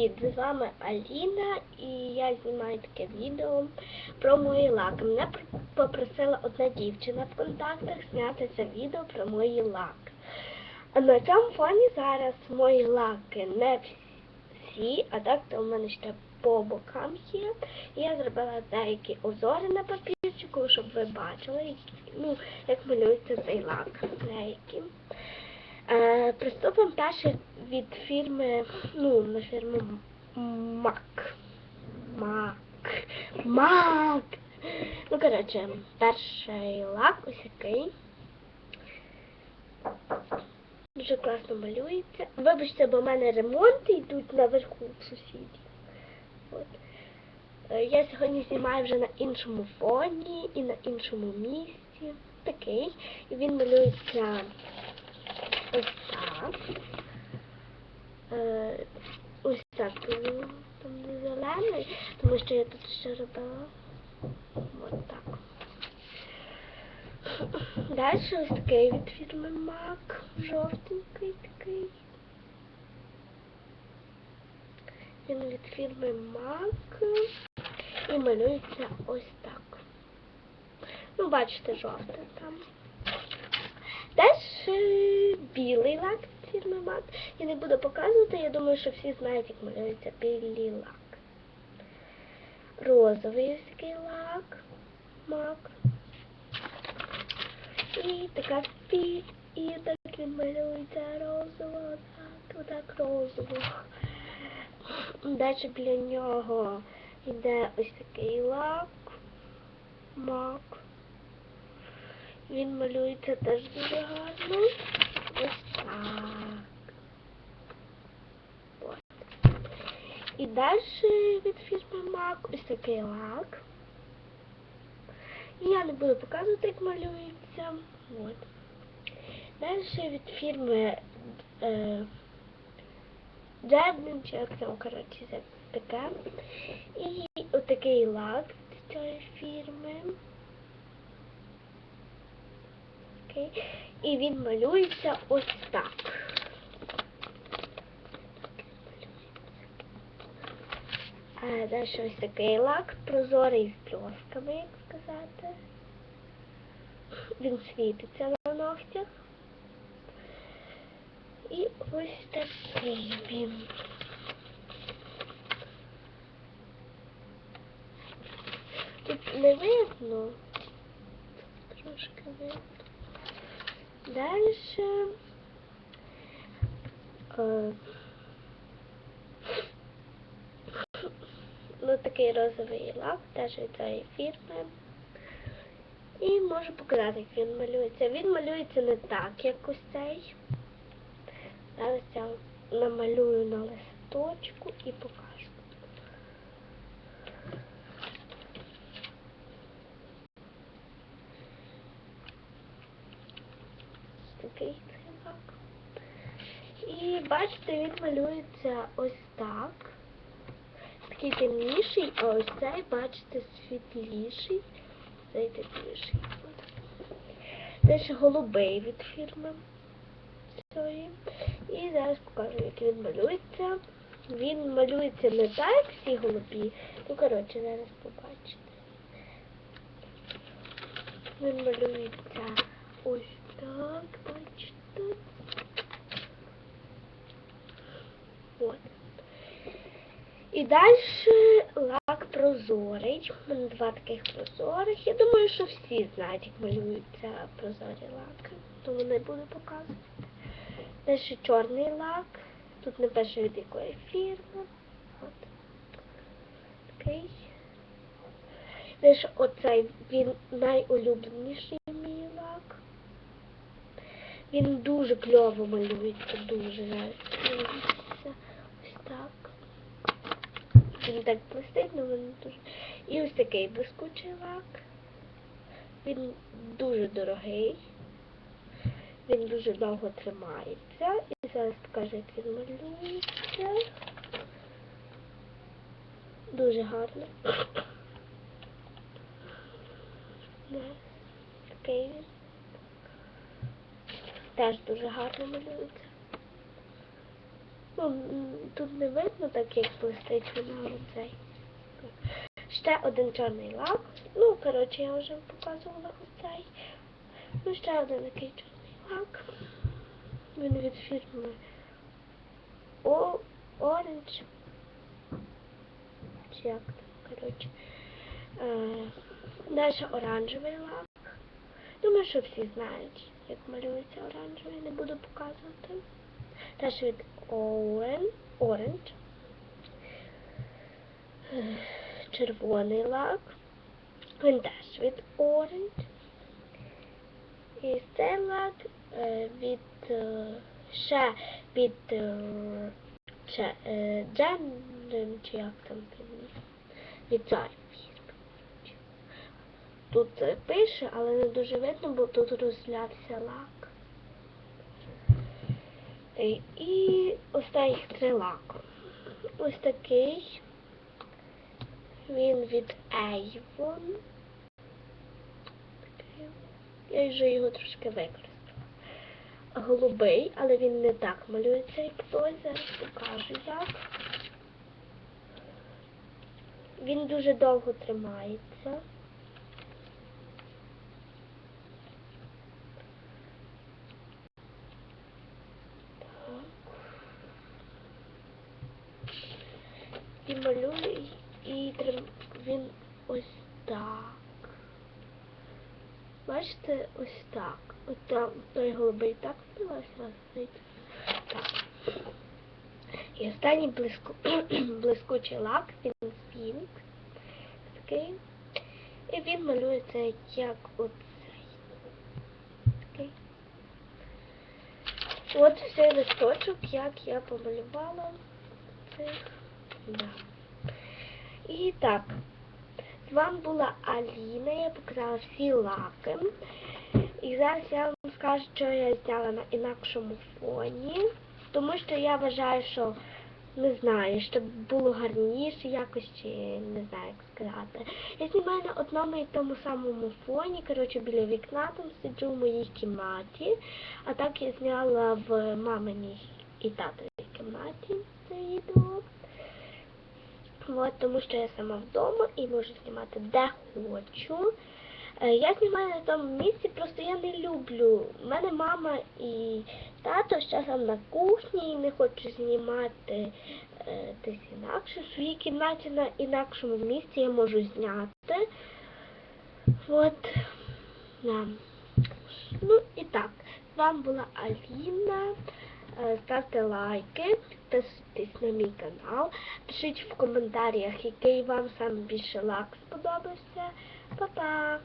З вами Аліна і я знімаю таке відео про мої лаки. Мене попросила одна дівчина в контактах зняти це відео про мої лаки. На цьому фоні зараз мої лаки не всі, а так то в мене ще по бокам є. Я зробила деякі узори на папірчику, щоб ви бачили, ну, як малюється цей лак. Деякі. Е, приступимо перше від фірми, ну, на фірму Мак. Мак. Мак. Ну, коротше, перший лак ось який. Дуже класно малюється. Вибачте, бо в мене ремонти йдуть наверху в сусідів. От. Е, Я сьогодні знімаю вже на іншому фоні і на іншому місці. Такий. І він малюється ось так. Е, ось так. ну, Там не зелений, тому що я тут ще робила. Ось так. Далі ось такий від фірми Мак. Жовтенький такий. Він від фірми Мак. І малюється ось так. Ну, бачите, жовте там. Далі білий лак фірми. Я не буду показувати, я думаю, що всі знають, як малюється білий лак. Розовий ось такий лак. Мак. І така і так він малюється розово, так, отак розово. Далі біля нього йде ось такий лак, мак. Він малюється теж дуже гарно. Ось так. От. І далі від фірми Мак ось такий лак. Я не буду показувати, як малюється. От. Далі від фірми е, Джебнин, чи як там, коротше, таке. І отакий лак з цієї фірми. Окей. І він малюється ось так. А далі ось такий лак, прозорий з бльосками, як сказати. Він світиться на ногтях. І ось такий він. Тут не видно. Трошки видно. Далі. Е, ну, такий розовий лак, теж від цієї фірми. І можу показати, як він малюється. Він малюється не так, як ось цей. Зараз я намалюю на листочку і покажу. Такий цей. І бачите, він малюється ось так. Такий темніший, а ось цей, бачите, світліший. Цей тепліший. Далі голубий від фірми. І зараз покажу, як він малюється. Він малюється не так, як всі голубі. Ну, коротше, зараз побачите. Він малюється ось так, От. І далі лак прозорий. У мене два таких прозорих. Я думаю, що всі знають, як малюються прозорі лаки. Тому не буду показувати. Далі чорний лак. Тут не від якої фірми. От. Такий. Далі оцей він найулюбленіший. Він дуже кльово малюється, дуже зараз. Ось так. Він так блистить, але він дуже. І ось такий блискучий лак. Він дуже дорогий. Він дуже довго тримається. І зараз покажу, як він малюється. Дуже гарно. Такий він. Теж дуже гарно малюється. Ну, тут не видно так, як блистить вона цей. Ще один чорний лак. Ну, коротше, я вже показувала цей. Ну, ще один такий чорний лак. Він від фірми О, Orange. Чи як там, коротше. Е, далі оранжевий лак. Думаю, що всі знають, як малюється оранжевий, не буду показувати. Теж від Oren- Orange. Червоний лак. Він теж від Orange. І цей лак е, від е, ще від е, Джем, чи як там від Займ. Тут е, пише, але не дуже видно, бо тут розлявся лак. Е, І останніх три лаку. Ось такий. Він від Avon. Я вже його трошки використала. Голубий, але він не так малюється, як той. Зараз покажу як. Він дуже довго тримається. Так. І малюю, і він ось так. Бачите, ось так. От там той голубий так співався. Так. І останній блиску... блискучий лак, він пінк. Такий. І він малюється як оцей. Такий. От цей листочок, як я помалювала. Цих. Да. І так, з вами була Аліна, я показала всі лаки. І зараз я вам скажу, що я зняла на інакшому фоні. Тому що я вважаю, що не знаю, щоб було гарніше якось, не знаю, як сказати. Я знімаю на одному і тому самому фоні, коротше, біля вікна там сиджу в моїй кімнаті. А так я зняла в маминій і татовій кімнаті це відео. От, тому що я сама вдома і можу знімати де хочу. Е, Я знімаю на тому місці, просто я не люблю. У мене мама і тато з часом на кухні і не хочу знімати е, десь інакше. В своїй кімнаті на інакшому місці я можу зняти. От. Да. Ну і так, з вами була Аліна. Е, Ставте лайки, підписуйтесь на мій канал, пишіть в коментарях, який вам саме більше лак сподобався. Па-па!